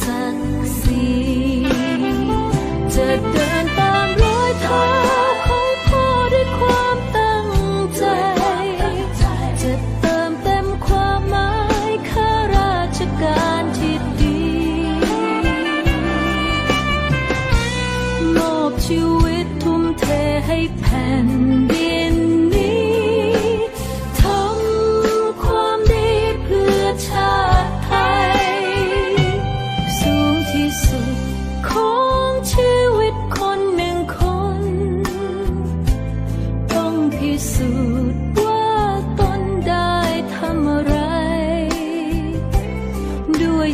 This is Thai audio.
ศักดิ์ศรีจะเดินตามรอยเท้าของพ่อด้วยความตั้งใจ จะเติมเต็มความหมายข้าราชการที่ดีมอบชีวิตทุ่มเทให้แผ่